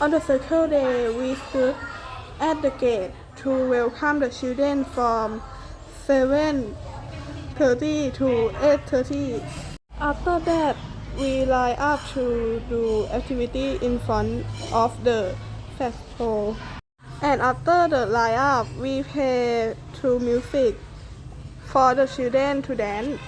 On the circle day, we stood at the gate to welcome the children from 7.30 to 8.30. After that, we line up to do activity in front of the flagpole. And after the line up, we play to music for the children to dance.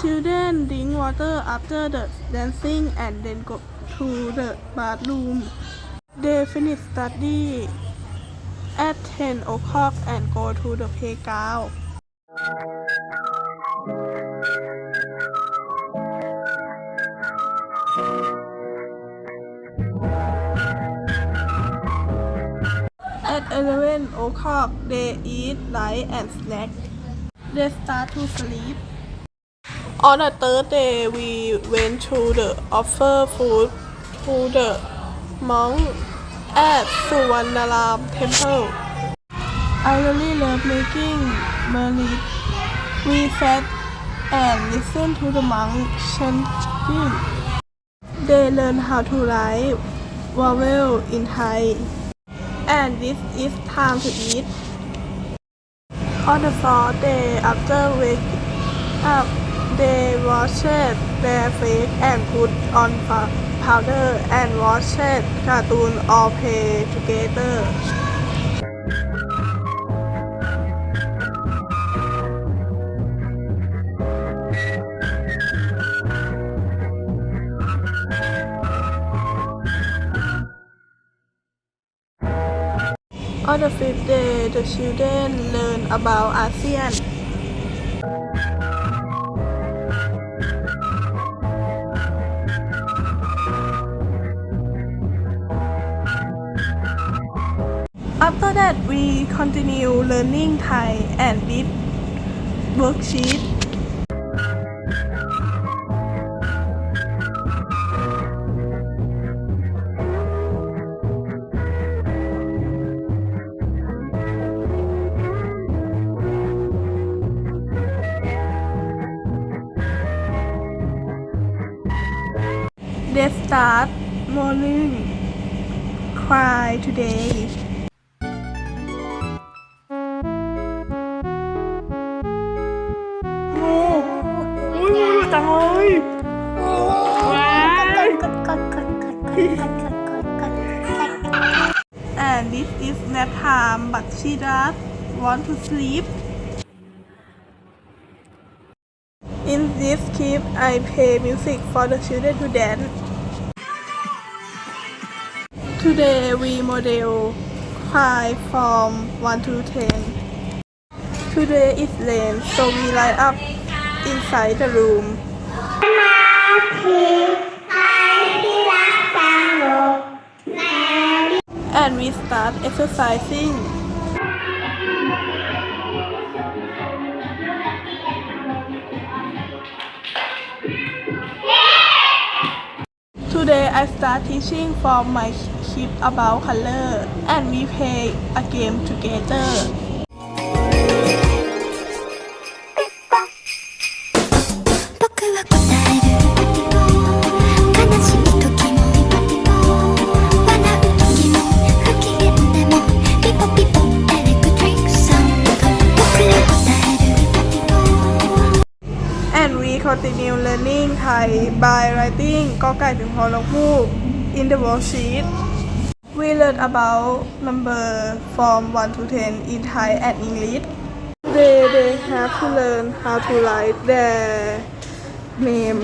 Children drink water after the dancing and then go to the bathroom. They finish study at 10 o'clock and go to the playground. At 11 o'clock, they eat lunch and snack. They start to sleep. On the third day, we went to the offer food to the monk at Suvarnaram temple. I really love making money. We sat and listened to the monk chanting. They learn how to write vowel in Thai. And this is time to eat. On the fourth day after waking up, they washed their face and put on powder and watched cartoon or play together. On the fifth day, the children learn about ASEAN. After that, we continue learning Thai and did worksheet. They start morning cry today. จังเลยว้าย and this is nap time but she does want to sleep in this clip I play music for the children to dance today we model 5 from 1 to 10 Today is rain, so we line up inside the room. And we start exercising. Today I start teaching from my kid about color and we play a game together. Continue learning Thai by writing กอไก่ถึงพอนกฮูก in the worksheet. We learn about number from 1 to 10 in Thai and English. They, they have to learn how to write their name.